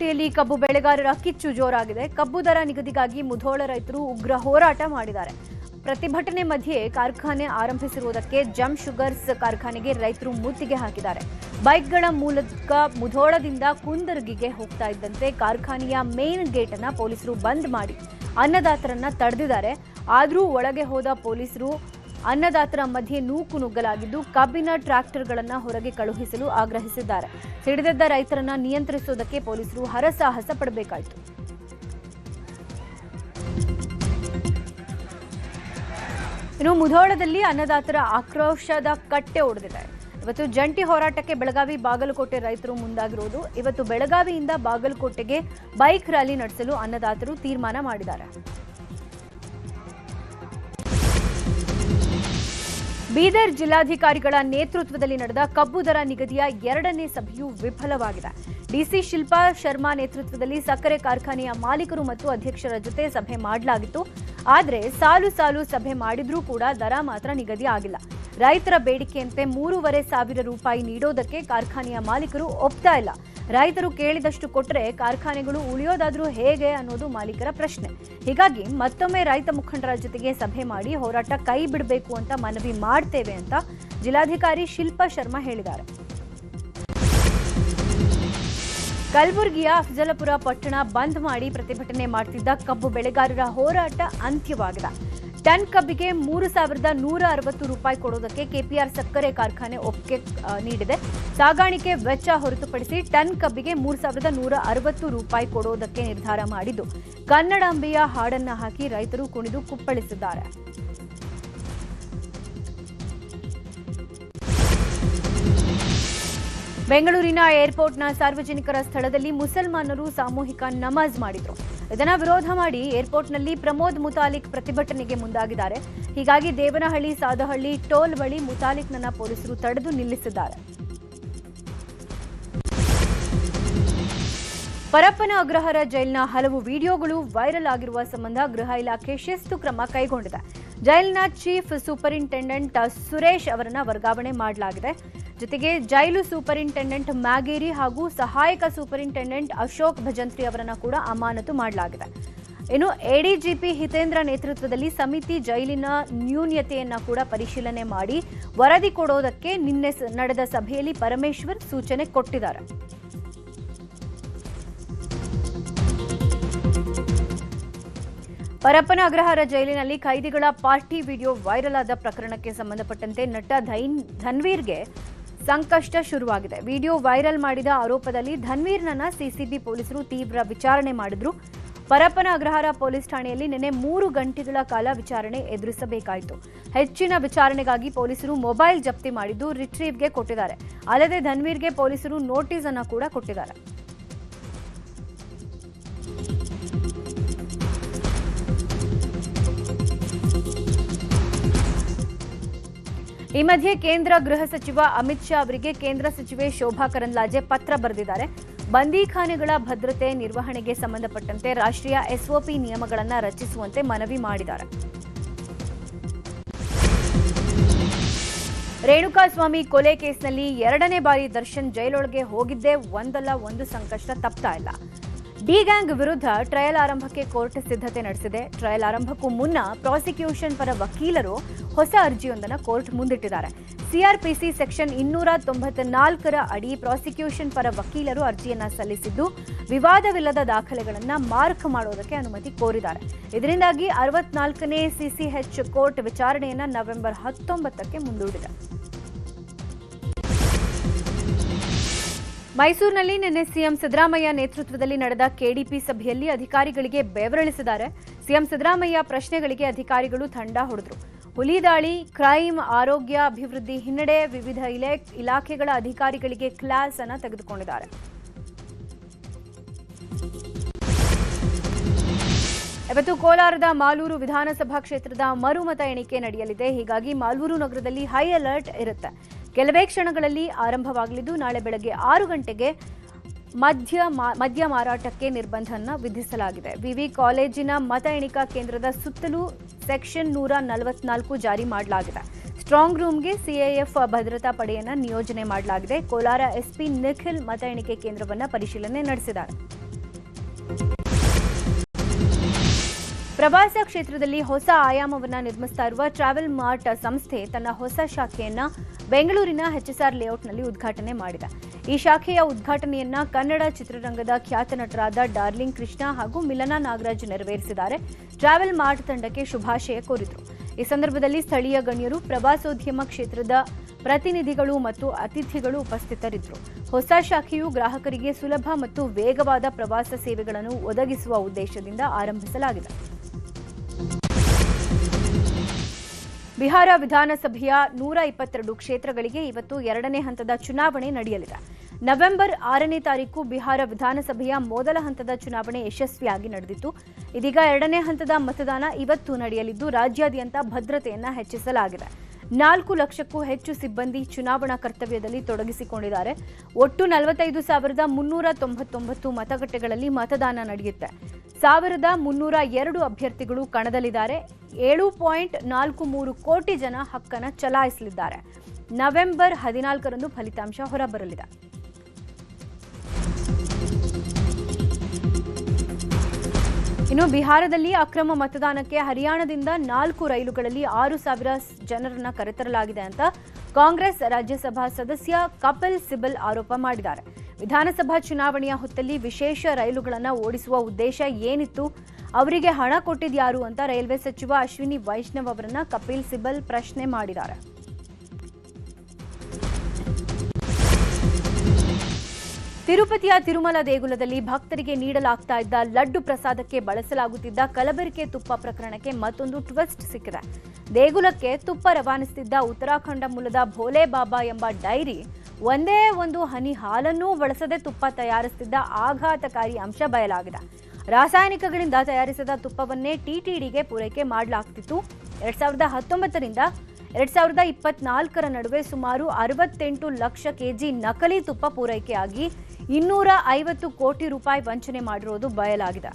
ಬಾಗಲಕೋಟೆಯಲ್ಲಿ ಕಬ್ಬು ಬೆಳೆಗಾರರ ಕಿಚ್ಚು ಜೋರಾಗಿದೆ. ಕಬ್ಬು ದರ ನಿಗದಿಗಾಗಿ ಮುಧೋಳ ರೈತರು ಉಗ್ರ ಹೋರಾಟ ಮಾಡಿದ್ದಾರೆ. ಪ್ರತಿಭಟನೆ ಮಧ್ಯೆ ಕಾರ್ಖಾನೆ ಆರಂಭಿಸಿರುವುದಕ್ಕೆ ಜಮ್ ಶುಗರ್ಸ್ ಕಾರ್ಖಾನೆಗೆ ರೈತರು ಮುತ್ತಿಗೆ ಹಾಕಿದ್ದಾರೆ. ಬೈಕ್ಗಳ ಮೂಲಕ ಮುಧೋಳದಿಂದ ಕುಂದರ್ಗಿಗೆ ಹೋಗ್ತಾ ಇದ್ದಂತೆ ಕಾರ್ಖಾನೆಯ ಮೇನ್ ಗೇಟ್ ಅನ್ನ ಪೊಲೀಸರು ಬಂದ್ ಮಾಡಿ ಅನ್ನದಾತರನ್ನ ತಡೆದಿದ್ದಾರೆ. ಆದರೂ ಒಳಗೆ ಹೋದ ಪೊಲೀಸರು ಅನ್ನದಾತರ ಮಧ್ಯೆ ನೂಕು ನುಗ್ಗಲಾಗಿದ್ದು ಕಬ್ಬಿನ ಟ್ರ್ಯಾಕ್ಟರ್ಗಳನ್ನು ಹೊರಗೆ ಕಳುಹಿಸಲು ಆಗ್ರಹಿಸಿದ್ದಾರೆ. ಸಿಡಿದೆದ್ದ ರೈತರನ್ನ ನಿಯಂತ್ರಿಸುವುದಕ್ಕೆ ಪೊಲೀಸರು ಹರಸಾಹಸ ಪಡಬೇಕಾಯಿತು. ಇನ್ನು ಮುಧೋಳದಲ್ಲಿ ಅನ್ನದಾತರ ಆಕ್ರೋಶದ ಕಟ್ಟೆ ಒಡೆದಿದೆ. ಇವತ್ತು ಜಂಟಿ ಹೋರಾಟಕ್ಕೆ ಬೆಳಗಾವಿ ಬಾಗಲಕೋಟೆ ರೈತರು ಮುಂದಾಗಿರುವುದು. ಇವತ್ತು ಬೆಳಗಾವಿಯಿಂದ ಬಾಗಲಕೋಟೆಗೆ ಬೈಕ್ ರ್ಯಾಲಿ ನಡೆಸಲು ಅನ್ನದಾತರು ತೀರ್ಮಾನ ಮಾಡಿದ್ದಾರೆ. ಬೀದರ್ ಜಿಲ್ಲಾಧಿಕಾರಿಗಳ ನೇತೃತ್ವದಲ್ಲಿ ನಡೆದ ಕಬ್ಬು ದರ ನಿಗದಿಯ ಎರಡನೇ ಸಭೆಯು ವಿಫಲವಾಗಿದೆ. ಡಿಸಿ ಶಿಲ್ಪಾ ಶರ್ಮಾ ನೇತೃತ್ವದಲ್ಲಿ ಸಕ್ಕರೆ ಕಾರ್ಖಾನೆಯ ಮಾಲೀಕರು ಮತ್ತು ಅಧ್ಯಕ್ಷರ ಜೊತೆ ಸಭೆ ಮಾಡಲಾಗಿತ್ತು. ಆದರೆ ಸಾಲು ಸಾಲು ಸಭೆ ಮಾಡಿದ್ರೂ ಕೂಡ ದರ ಮಾತ್ರ ನಿಗದಿ ಆಗಿಲ್ಲ. ರೈತರ ಬೇಡಿಕೆಯಂತೆ ಮೂರುವರೆ ಸಾವಿರ ರೂಪಾಯಿ ನೀಡೋದಕ್ಕೆ ಕಾರ್ಖಾನೆಯ ಮಾಲೀಕರು ಒಪ್ತಾ ಇಲ್ಲ. ರೈತರು ಕೇಳಿದಷ್ಟು ಕೊಟ್ಟರೆ ಕಾರ್ಖಾನೆಗಳು ಉಳಿಯೋದಾದ್ರೂ ಹೇಗೆ ಅನ್ನೋದು ಮಾಲೀಕರ ಪ್ರಶ್ನೆ. ಹೀಗಾಗಿ ಮತ್ತೊಮ್ಮೆ ರೈತ ಮುಖಂಡರ ಜೊತೆಗೆ ಸಭೆ ಮಾಡಿ ಹೋರಾಟ ಕೈ ಬಿಡಬೇಕು ಅಂತ ಮನವಿ ಮಾಡ್ತೇವೆ ಅಂತ ಜಿಲ್ಲಾಧಿಕಾರಿ ಶಿಲ್ಪಾ ಶರ್ಮಾ ಹೇಳಿದ್ದಾರೆ. ಕಲಬುರಗಿಯ ಅಫಜಲಪುರ ಪಟ್ಟಣ ಬಂದ್ ಮಾಡಿ ಪ್ರತಿಭಟನೆ ಮಾಡ್ತಿದ್ದ ಕಬ್ಬು ಬೆಳೆಗಾರರ ಹೋರಾಟ ಅಂತ್ಯವಾಗಿದೆ. ಟನ್ ಕಬ್ಬಿಗೆ ಮೂರು ಸಾವಿರದ ನೂರ ಅರವತ್ತು ರೂಪಾಯಿ ಕೊಡೋದಕ್ಕೆ ಕೆಪಿಆರ್ ಸಕ್ಕರೆ ಕಾರ್ಖಾನೆ ಒಪ್ಪಿಗೆ ನೀಡಿದೆ. ಸಾಗಾಣಿಕೆ ವೆಚ್ಚ ಹೊರತುಪಡಿಸಿ ಟನ್ ಕಬ್ಬಿಗೆ ಮೂರು ಸಾವಿರದ ನೂರ ಅರವತ್ತು ರೂಪಾಯಿ ಕೊಡೋದಕ್ಕೆ ನಿರ್ಧಾರ ಮಾಡಿದ್ದು. ಕನ್ನಡಾಂಬೆಯ ಹಾಡನ್ನ ಹಾಕಿ ರೈತರು ಕುಣಿದು ಕುಪ್ಪಳಿಸಿದ್ದಾರೆ. ಬೆಂಗಳೂರಿನ ಏರ್ಪೋರ್ಟ್ನ ಸಾರ್ವಜನಿಕರ ಸ್ಥಳದಲ್ಲಿ ಮುಸಲ್ಮಾನರು ಸಾಮೂಹಿಕ ನಮಾಜ್ ಮಾಡಿದ್ರು. ಇದನ್ನ ವಿರೋಧ ಮಾಡಿ ಏರ್ಪೋರ್ಟ್ನಲ್ಲಿ ಪ್ರಮೋದ್ ಮುತಾಲಿಕ್ ಪ್ರತಿಭಟನೆಗೆ ಮುಂದಾಗಿದ್ದಾರೆ. ಹೀಗಾಗಿ ದೇವನಹಳ್ಳಿ, ಸಾದಹಳ್ಳಿ, ಟೋಲ್ ಬಳಿ ಮುತಾಲಿಕ್ನನ್ನ ಪೊಲೀಸರು ತಡೆದು ನಿಲ್ಲಿಸಿದ್ದಾರೆ. ಪರಪ್ಪನ ಅಗ್ರಹಾರ ಜೈಲಿನ ಹಲವು ವಿಡಿಯೋಗಳು ವೈರಲ್ ಆಗಿರುವ ಸಂಬಂಧ ಗೃಹ ಇಲಾಖೆ ಶಿಸ್ತು ಕ್ರಮ ಕೈಗೊಂಡಿದೆ. ಜೈಲಿನ ಚೀಫ್ ಸೂಪರಿಂಟೆಂಡೆಂಟ್ ಸುರೇಶ್ ಅವರನ್ನ ವರ್ಗಾವಣೆ ಮಾಡಲಾಗಿದೆ. ಜೊತೆಗೆ ಜೈಲು ಸೂಪರಿಂಟೆಂಡೆಂಟ್ ಮ್ಯಾಗೇರಿ ಹಾಗೂ ಸಹಾಯಕ ಸೂಪರಿಂಟೆಂಡೆಂಟ್ ಅಶೋಕ್ ಭಜಂತ್ರಿ ಅವರನ್ನ ಕೂಡ ಅಮಾನತು ಮಾಡಲಾಗಿದೆ. ಇನ್ನು ಎಡಿಜಿಪಿ ಹಿತೇಂದ್ರ ನೇತೃತ್ವದಲ್ಲಿ ಸಮಿತಿ ಜೈಲಿನ ನ್ಯೂನ್ಯತೆಯನ್ನ ಕೂಡ ಪರಿಶೀಲನೆ ಮಾಡಿ ವರದಿ ಕೊಡೋದಕ್ಕೆ ನಿನ್ನೆ ನಡೆದ ಸಭೆಯಲ್ಲಿ ಪರಮೇಶ್ವರ್ ಸೂಚನೆ ಕೊಟ್ಟಿದ್ದಾರೆ. ಪರಪ್ಪನ ಅಗ್ರಹಾರ ಜೈಲಿನಲ್ಲಿ ಕೈದಿಗಳ ಪಾರ್ಟಿ ವಿಡಿಯೋ ವೈರಲ್ ಆದ ಪ್ರಕರಣಕ್ಕೆ ಸಂಬಂಧಪಟ್ಟಂತೆ ನಟ ಧೈನ್ ಧನ್ವೀರ್ಗೆ ಸಂಕಷ್ಟ ಶುರುವಾಗಿದೆ. ವಿಡಿಯೋ ವೈರಲ್ ಮಾಡಿದ ಆರೋಪದಲ್ಲಿ ಧನ್ವೀರ್ನನ್ನ ಸಿಸಿಬಿ ಪೊಲೀಸರು ತೀವ್ರ ವಿಚಾರಣೆ ಮಾಡಿದ್ರು. ಪರಪ್ಪನ ಅಗ್ರಹಾರ ಪೊಲೀಸ್ ಠಾಣೆಯಲ್ಲಿ ನಿನ್ನೆ ಮೂರು ಗಂಟೆಗಳ ಕಾಲ ವಿಚಾರಣೆ ಎದುರಿಸಬೇಕಾಯಿತು. ಹೆಚ್ಚಿನ ವಿಚಾರಣೆಗಾಗಿ ಪೊಲೀಸರು ಮೊಬೈಲ್ ಜಪ್ತಿ ಮಾಡಿದ್ದು ರಿಟ್ರೀವ್ಗೆ ಕೊಟ್ಟಿದ್ದಾರೆ. ಅಲ್ಲದೆ ಧನ್ವೀರ್ಗೆ ಪೊಲೀಸರು ನೋಟಿಸ್ ಅನ್ನ ಕೂಡ ಕೊಟ್ಟಿದ್ದಾರೆ. ಈ ಮಧ್ಯೆ ಕೇಂದ್ರ ಗೃಹ ಸಚಿವ ಅಮಿತ್ ಶಾ ಅವರಿಗೆ ಕೇಂದ್ರ ಸಚಿವೆ ಶೋಭಾ ಕರಂದ್ಲಾಜೆ ಪತ್ರ ಬರೆದಿದ್ದಾರೆ. ಬಂದೀಖಾನೆಗಳ ಭದ್ರತೆ ನಿರ್ವಹಣೆಗೆ ಸಂಬಂಧಪಟ್ಟಂತೆ ರಾಷ್ಟ್ರೀಯ ಎಸ್ಒಪಿ ನಿಯಮಗಳನ್ನು ರಚಿಸುವಂತೆ ಮನವಿ ಮಾಡಿದ್ದಾರೆ. ರೇಣುಕಾಸ್ವಾಮಿ ಕೊಲೆ ಕೇಸ್ನಲ್ಲಿ ಎರಡನೇ ಬಾರಿ ದರ್ಶನ್ ಜೈಲೊಳಗೆ ಹೋಗಿದ್ದೇ ಒಂದಲ್ಲ ಒಂದು ಸಂಕಷ್ಟ ತಪ್ತಾ ಇಲ್ಲ. ಡಿ ಗ್ಯಾಂಗ್ ವಿರುದ್ಧ ಟ್ರಯಲ್ ಆರಂಭಕ್ಕೆ ಕೋರ್ಟ್ ಸಿದ್ಧತೆ ನಡೆಸಿದೆ. ಟ್ರಯಲ್ ಆರಂಭಕ್ಕೂ ಮುನ್ನ ಪ್ರಾಸಿಕ್ಯೂಷನ್ ಪರ ವಕೀಲರು ಹೊಸ ಅರ್ಜಿಯೊಂದನ್ನು ಕೋರ್ಟ್ ಮುಂದಿಟ್ಟಿದ್ದಾರೆ. ಸಿಆರ್ಪಿಸಿ ಸೆಕ್ಷನ್ ಇನ್ನೂರ ತೊಂಬತ್ನಾಲ್ಕರ ಅಡಿ ಪ್ರಾಸಿಕ್ಯೂಷನ್ ಪರ ವಕೀಲರು ಅರ್ಜಿಯನ್ನ ಸಲ್ಲಿಸಿದ್ದು, ವಿವಾದವಿಲ್ಲದ ದಾಖಲೆಗಳನ್ನು ಮಾರ್ಕ್ ಮಾಡೋದಕ್ಕೆ ಅನುಮತಿ ಕೋರಿದ್ದಾರೆ. ಇದರಿಂದಾಗಿ ಅರವತ್ನಾಲ್ಕನೇ ಸಿಸಿಎಚ್ ಕೋರ್ಟ್ ವಿಚಾರಣೆಯನ್ನ ನವೆಂಬರ್ ಹತ್ತೊಂಬತ್ತಕ್ಕೆ ಮುಂದೂಡಿದೆ. ಮೈಸೂರಿನಲ್ಲಿ ನಿನ್ನೆ ಸಿಎಂ ಸಿದ್ದರಾಮಯ್ಯ ನೇತೃತ್ವದಲ್ಲಿ ನಡೆದ ಕೆಡಿಪಿ ಸಭೆಯಲ್ಲಿ ಅಧಿಕಾರಿಗಳಿಗೆ ಬೆವರಳಿಸಿದ್ದಾರೆ. ಸಿಎಂ ಸಿದ್ದರಾಮಯ್ಯ ಪ್ರಶ್ನೆಗಳಿಗೆ ಅಧಿಕಾರಿಗಳು ತಂಡ ಹೊಡೆದರು. ಹುಲಿ ದಾಳಿ ಕ್ರೈಮ್ ಆರೋಗ್ಯ, ಅಭಿವೃದ್ಧಿ ಹಿನ್ನಡೆ ವಿವಿಧ ಇಲೆ, ಇಲಾಖೆಗಳ ಅಧಿಕಾರಿಗಳಿಗೆ ಕ್ಲಾಸ್ ಅನ್ನು ತೆಗೆದುಕೊಂಡಿದ್ದಾರೆ. ಇವತ್ತು ಕೋಲಾರದ ಮಾಲೂರು ವಿಧಾನಸಭಾ ಕ್ಷೇತ್ರದ ಮರುಮತ ಎಣಿಕೆ ನಡೆಯಲಿದೆ. ಹೀಗಾಗಿ ಮಾಲೂರು ನಗರದಲ್ಲಿ ಹೈ ಅಲರ್ಟ್ ಇರುತ್ತೆ. ಕೆಲವೇ ಕ್ಷಣಗಳಲ್ಲಿ ಆರಂಭವಾಗಲಿದ್ದು, ನಾಳೆ ಬೆಳಗ್ಗೆ ಆರು ಗಂಟೆಗೆ ಮದ್ಯ ಮದ್ಯ ಮಾರಾಟಕ್ಕೆ ನಿರ್ಬಂಧನ ವಿಧಿಸಲಾಗಿದೆ. ವಿವಿ ಕಾಲೇಜಿನ ಮತ ಎಣಿಕಾ ಕೇಂದ್ರದ ಸುತ್ತಲೂ ಸೆಕ್ಷನ್ ನೂರ ನಲವತ್ನಾಲ್ಕು ಜಾರಿ ಮಾಡಲಾಗಿದೆ. ಸ್ಟ್ರಾಂಗ್ ರೂಮ್ಗೆ ಸಿಎಎಫ್ ಭದ್ರತಾ ಪಡೆಯನ್ನು ನಿಯೋಜನೆ ಮಾಡಲಾಗಿದೆ. ಕೋಲಾರ ಎಸ್ಪಿ ನಿಖಿಲ್ ಮತ ಎಣಿಕೆ ಕೇಂದ್ರವನ್ನು ಪರಿಶೀಲನೆ ನಡೆಸಿದ್ದಾರೆ. ಪ್ರವಾಸ ಕ್ಷೇತ್ರದಲ್ಲಿ ಹೊಸ ಆಯಾಮವನ್ನು ನಿರ್ಮಿಸ್ತಾ ಇರುವ ಟ್ರಾವೆಲ್ ಮಾರ್ಟ್ ಸಂಸ್ಥೆ ತನ್ನ ಹೊಸ ಶಾಖೆಯನ್ನ ಬೆಂಗಳೂರಿನ ಹೆಚ್ಎಸ್ಆರ್ ಲೇಔಟ್ನಲ್ಲಿ ಉದ್ಘಾಟನೆ ಮಾಡಿದೆ. ಈ ಶಾಖೆಯ ಉದ್ಘಾಟನೆಯನ್ನ ಕನ್ನಡ ಚಿತ್ರರಂಗದ ಖ್ಯಾತ ನಟರಾದ ಡಾರ್ಲಿಂಗ್ ಕೃಷ್ಣ ಹಾಗೂ ಮಿಲನಾ ನಾಗರಾಜ್ ನೆರವೇರಿಸಿದ್ದಾರೆ. ಟ್ರಾವೆಲ್ ಮಾರ್ಟ್ ತಂಡಕ್ಕೆ ಶುಭಾಶಯ ಕೋರಿದರು. ಈ ಸಂದರ್ಭದಲ್ಲಿ ಸ್ಥಳೀಯ ಗಣ್ಯರು, ಪ್ರವಾಸೋದ್ಯಮ ಕ್ಷೇತ್ರದ ಪ್ರತಿನಿಧಿಗಳು ಮತ್ತು ಅತಿಥಿಗಳು ಉಪಸ್ಥಿತರಿದ್ದರು ಹೊಸ ಶಾಖೆಯು ಗ್ರಾಹಕರಿಗೆ ಸುಲಭ ಮತ್ತು ವೇಗವಾದ ಪ್ರವಾಸ ಸೇವೆಗಳನ್ನು ಒದಗಿಸುವ ಉದ್ದೇಶದಿಂದ ಆರಂಭಿಸಲಾಗಿದೆ. ಬಿಹಾರ ವಿಧಾನಸಭೆಯ ನೂರ ಇಪ್ಪತ್ತೆರಡು ಕ್ಷೇತ್ರಗಳಿಗೆ ಇವತ್ತು ಎರಡನೇ ಹಂತದ ಚುನಾವಣೆ ನಡೆಯಲಿದೆ. ನವೆಂಬರ್ ಆರನೇ ತಾರೀಕು ಬಿಹಾರ ವಿಧಾನಸಭೆಯ ಮೊದಲ ಹಂತದ ಚುನಾವಣೆ ಯಶಸ್ವಿಯಾಗಿ ನಡೆದಿತ್ತು. ಇದೀಗ ಎರಡನೇ ಹಂತದ ಮತದಾನ ಇವತ್ತು ನಡೆಯಲಿದ್ದು, ರಾಜ್ಯಾದ್ಯಂತ ಭದ್ರತೆಯನ್ನ ಹೆಚ್ಚಿಸಲಾಗಿದೆ. ನಾಲ್ಕು ಲಕ್ಷಕ್ಕೂ ಹೆಚ್ಚು ಸಿಬ್ಬಂದಿ ಚುನಾವಣಾ ಕರ್ತವ್ಯದಲ್ಲಿ ತೊಡಗಿಸಿಕೊಂಡಿದ್ದಾರೆ. ಒಟ್ಟು ನಲವತ್ತೈದು ಸಾವಿರದ ಮುನ್ನೂರ ತೊಂಬತ್ತೊಂಬತ್ತು ಮತಗಟ್ಟೆಗಳಲ್ಲಿ ಮತದಾನ ನಡೆಯುತ್ತೆ. ಸಾವಿರದ ಮುನ್ನೂರ ಎರಡು ಅಭ್ಯರ್ಥಿಗಳು ಕಣದಲ್ಲಿದ್ದಾರೆ. ಏಳು ಪಾಯಿಂಟ್ ನಾಲ್ಕು ಮೂರು ಕೋಟಿ ಜನ ಹಕ್ಕನ್ನು ಚಲಾಯಿಸಲಿದ್ದಾರೆ. ನವೆಂಬರ್ ಹದಿನಾಲ್ಕರಂದು ಫಲಿತಾಂಶ ಹೊರಬರಲಿದೆ. ಇನ್ನು ಬಿಹಾರದಲ್ಲಿ ಅಕ್ರಮ ಮತದಾನಕ್ಕೆ ಹರಿಯಾಣದಿಂದ ನಾಲ್ಕು ರೈಲುಗಳಲ್ಲಿ ಆರು ಸಾವಿರ ಜನರನ್ನ ಕರೆತರಲಾಗಿದೆ ಅಂತ ಕಾಂಗ್ರೆಸ್ ರಾಜ್ಯಸಭಾ ಸದಸ್ಯ ಕಪಿಲ್ ಸಿಬಲ್ ಆರೋಪ ಮಾಡಿದ್ದಾರೆ. ವಿಧಾನಸಭಾ ಚುನಾವಣೆಯ ಹೊತ್ತಲ್ಲಿ ವಿಶೇಷ ರೈಲುಗಳನ್ನು ಓಡಿಸುವ ಉದ್ದೇಶ ಏನಿತ್ತು? ಅವರಿಗೆ ಹಣ ಕೊಟ್ಟಿದ್ಯಾರು ಅಂತ ರೈಲ್ವೆ ಸಚಿವ ಅಶ್ವಿನಿ ವೈಷ್ಣವ್ ಅವರನ್ನ ಕಪಿಲ್ ಸಿಬಲ್ ಪ್ರಶ್ನೆ ಮಾಡಿದ್ದಾರೆ. ತಿರುಪತಿಯ ತಿರುಮಲ ದೇಗುಲದಲ್ಲಿ ಭಕ್ತರಿಗೆ ನೀಡಲಾಗ್ತಾ ಇದ್ದ ಲಡ್ಡು ಪ್ರಸಾದಕ್ಕೆ ಬಳಸಲಾಗುತ್ತಿದ್ದ ಕಲಬೆರಕೆ ತುಪ್ಪ ಪ್ರಕರಣಕ್ಕೆ ಮತ್ತೊಂದು ಟ್ವಿಸ್ಟ್ ಸಿಕ್ಕಿದೆ. ದೇಗುಲಕ್ಕೆ ತುಪ್ಪ ರವಾನಿಸುತ್ತಿದ್ದ ಉತ್ತರಾಖಂಡ ಮೂಲದ ಭೋಲೆ ಬಾಬಾ ಎಂಬ ಡೈರಿ ಒಂದೇ ಒಂದು ಹನಿ ಹಾಲನ್ನೂ ಬಳಸದೆ ತುಪ್ಪ ತಯಾರಿಸುತ್ತಿದ್ದ ಆಘಾತಕಾರಿ ಅಂಶ ಬಯಲಾಗಿದೆ. ರಾಸಾಯನಿಕಗಳಿಂದ ತಯಾರಿಸಿದ ತುಪ್ಪವನ್ನೇ ಟಿಟಿಡಿಗೆ ಪೂರೈಕೆ ಮಾಡಲಾಗ್ತಿತ್ತು. ಎರಡ್ ಸಾವಿರದ ಹತ್ತೊಂಬತ್ತರಿಂದ ಎರಡ್ ಸಾವಿರದ ಇಪ್ಪತ್ನಾಲ್ಕರ ನಡುವೆ ಸುಮಾರು ಅರವತ್ತೆಂಟು ಲಕ್ಷ ಕೆಜಿ ನಕಲಿ ತುಪ್ಪ ಪೂರೈಕೆಯಾಗಿ ಇನ್ನೂರ ಐವತ್ತು ಕೋಟಿ ರೂಪಾಯಿ ವಂಚನೆ ಮಾಡಿರುವುದು ಬಯಲಾಗಿದೆ.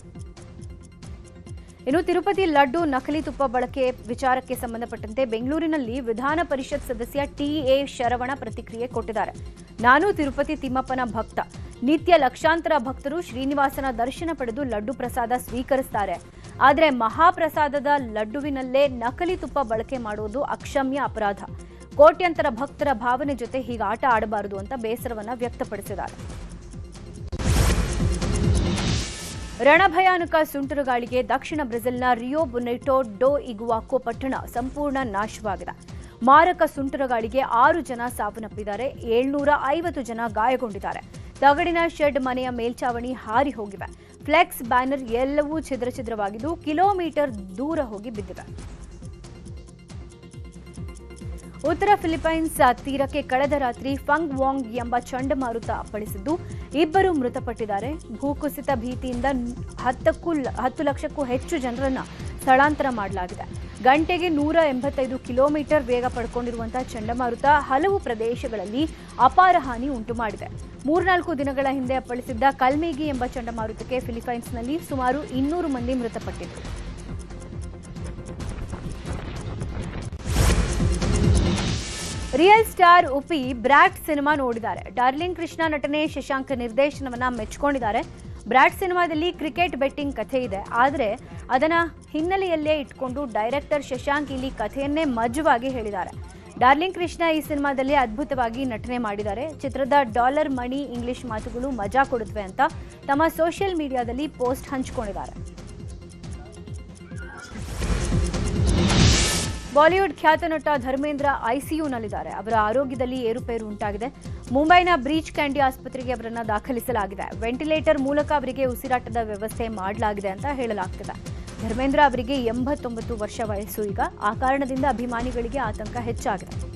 ಇನ್ನು ತಿರುಪತಿ ಲಡ್ಡು ನಕಲಿ ತುಪ್ಪ ಬಳಕೆ ವಿಚಾರಕ್ಕೆ ಸಂಬಂಧಪಟ್ಟಂತೆ ಬೆಂಗಳೂರಿನಲ್ಲಿ ವಿಧಾನ ಪರಿಷತ್ ಸದಸ್ಯ ಟಿಎ ಶರವಣ ಪ್ರತಿಕ್ರಿಯೆ ಕೊಟ್ಟಿದ್ದಾರೆ. ನಾನು ತಿರುಪತಿ ತಿಮ್ಮಪ್ಪನ ಭಕ್ತ. ನಿತ್ಯ ಲಕ್ಷಾಂತರ ಭಕ್ತರು ಶ್ರೀನಿವಾಸನ ದರ್ಶನ ಪಡೆದು ಲಡ್ಡು ಪ್ರಸಾದ ಸ್ವೀಕರಿಸ್ತಾರೆ. ಆದರೆ ಮಹಾಪ್ರಸಾದದ ಲಡ್ಡುವಿನಲ್ಲೇ ನಕಲಿ ತುಪ್ಪ ಬಳಕೆ ಮಾಡುವುದು ಅಕ್ಷಮ್ಯ ಅಪರಾಧ. ಕೋಟ್ಯಂತರ ಭಕ್ತರ ಭಾವನೆ ಜೊತೆ ಹೀಗೆ ಆಟ ಆಡಬಾರದು ಅಂತ ಬೇಸರವನ್ನು ವ್ಯಕ್ತಪಡಿಸಿದ್ದಾರೆ. ರಣಭಯಾನಕ ಸುಂಟರಗಾಳಿಗೆ ದಕ್ಷಿಣ ಬ್ರೆಜಿಲ್ನ ರಿಯೋ ಬೊನೆಟೊ ಡೋ ಇಗುವಾಕೋ ಪಟ್ಟಣ ಸಂಪೂರ್ಣ ನಾಶವಾಗಿದೆ. ಮಾರಕ ಸುಂಟರಗಾಳಿಗೆ ಆರು ಜನ ಸಾವನ್ನಪ್ಪಿದ್ದಾರೆ, ಏಳ್ನೂರ ಐವತ್ತು ಜನ ಗಾಯಗೊಂಡಿದ್ದಾರೆ. ತಗಡಿನ ಶೆಡ್ ಮನೆಯ ಮೇಲ್ಚಾವಣಿ ಹಾರಿ ಹೋಗಿವೆ. ಫ್ಲೆಕ್ಸ್ ಬ್ಯಾನರ್ ಎಲ್ಲವೂ ಛಿದ್ರ ಛಿದ್ರವಾಗಿದ್ದು ಕಿಲೋಮೀಟರ್ ದೂರ ಹೋಗಿ ಬಿದ್ದಿವೆ ಉತ್ತರ ಫಿಲಿಪೈನ್ಸ್ ತೀರಕ್ಕೆ ಕಳೆದ ರಾತ್ರಿ ಫಂಗ್ ವಾಂಗ್ ಎಂಬ ಚಂಡಮಾರುತ ಅಪ್ಪಳಿಸಿದ್ದು, ಇಬ್ಬರು ಮೃತಪಟ್ಟಿದ್ದಾರೆ. ಭೂಕುಸಿತ ಭೀತಿಯಿಂದ ಹತ್ತಕ್ಕೂ ಹತ್ತು ಲಕ್ಷಕ್ಕೂ ಹೆಚ್ಚು ಜನರನ್ನು ಸ್ಥಳಾಂತರ ಮಾಡಲಾಗಿದೆ. ಗಂಟೆಗೆ ನೂರ ಎಂಬತ್ತೈದು ಕಿಲೋಮೀಟರ್ ವೇಗ ಪಡ್ಕೊಂಡಿರುವಂತಹ ಚಂಡಮಾರುತ ಹಲವು ಪ್ರದೇಶಗಳಲ್ಲಿ ಅಪಾರ ಹಾನಿ ಉಂಟು ಮಾಡಿದೆ ಮೂರ್ನಾಲ್ಕು ದಿನಗಳ ಹಿಂದೆ ಅಪ್ಪಳಿಸಿದ್ದ ಕಲ್ಮೇಗಿ ಎಂಬ ಚಂಡಮಾರುತಕ್ಕೆ ಫಿಲಿಪೈನ್ಸ್ನಲ್ಲಿ ಸುಮಾರು ಇನ್ನೂರು ಮಂದಿ ಮೃತಪಟ್ಟಿದ್ದರು real star Uppi Brat cinema ನೋಡಿದ್ದಾರೆ. ಡಾರ್ಲಿಂಗ್ ಕೃಷ್ಣ ನಟನೆ ಶಶಾಂಕ್ ನಿರ್ದೇಶನವನ್ನ ಮೆಚ್ಕೊಂಡಿದ್ದಾರೆ. ಬ್ರಾಟ್ ಸಿನಿಮಾದಲ್ಲಿ ಕ್ರಿಕೆಟ್ ಬೆಟ್ಟಿಂಗ್ ಕಥೆ ಇದೆ. ಆದರೆ ಅದನ್ನ ಹಿನ್ನೆಲೆಯಲ್ಲೇ ಇಟ್ಕೊಂಡು ಡೈರೆಕ್ಟರ್ ಶಶಾಂಕ್ ಇಲ್ಲಿ ಕಥೆಯನ್ನೇ ಮಜವಾಗಿ ಹೇಳಿದ್ದಾರೆ. ಡಾರ್ಲಿಂಗ್ ಕೃಷ್ಣ ಈ ಸಿನಿಮಾದಲ್ಲಿ ಅದ್ಭುತವಾಗಿ ನಟನೆ ಮಾಡಿದ್ದಾರೆ. ಚಿತ್ರದ ಡಾಲರ್ ಮಣಿ ಇಂಗ್ಲಿಷ್ ಮಾತುಗಳು ಮಜಾ ಕೊಡುತ್ತವೆ ಅಂತ ತಮ್ಮ ಸೋಷಿಯಲ್ ಮೀಡಿಯಾದಲ್ಲಿ ಪೋಸ್ಟ್ ಹಂಚಿಕೊಂಡಿದ್ದಾರೆ. ಬಾಲಿವುಡ್ ಖ್ಯಾತ ನಟ ಧರ್ಮೇಂದ್ರ ಐಸಿಯುನಲ್ಲಿದ್ದಾರೆ. ಅವರ ಆರೋಗ್ಯದಲ್ಲಿ ಏರುಪೇರು ಉಂಟಾಗಿದೆ. ಮುಂಬೈನ ಬ್ರೀಚ್ ಕ್ಯಾಂಡಿ ಆಸ್ಪತ್ರೆಗೆ ಅವರನ್ನು ದಾಖಲಿಸಲಾಗಿದೆ. ವೆಂಟಿಲೇಟರ್ ಮೂಲಕ ಅವರಿಗೆ ಉಸಿರಾಟದ ವ್ಯವಸ್ಥೆ ಮಾಡಲಾಗಿದೆ ಅಂತ ಹೇಳಲಾಗ್ತದೆ. ಧರ್ಮೇಂದ್ರ ಅವರಿಗೆ ಎಂಬತ್ತೊಂಬತ್ತು ವರ್ಷ ವಯಸ್ಸು ಈಗ. ಆ ಕಾರಣದಿಂದ ಅಭಿಮಾನಿಗಳಿಗೆ ಆತಂಕ ಹೆಚ್ಚಾಗಿದೆ.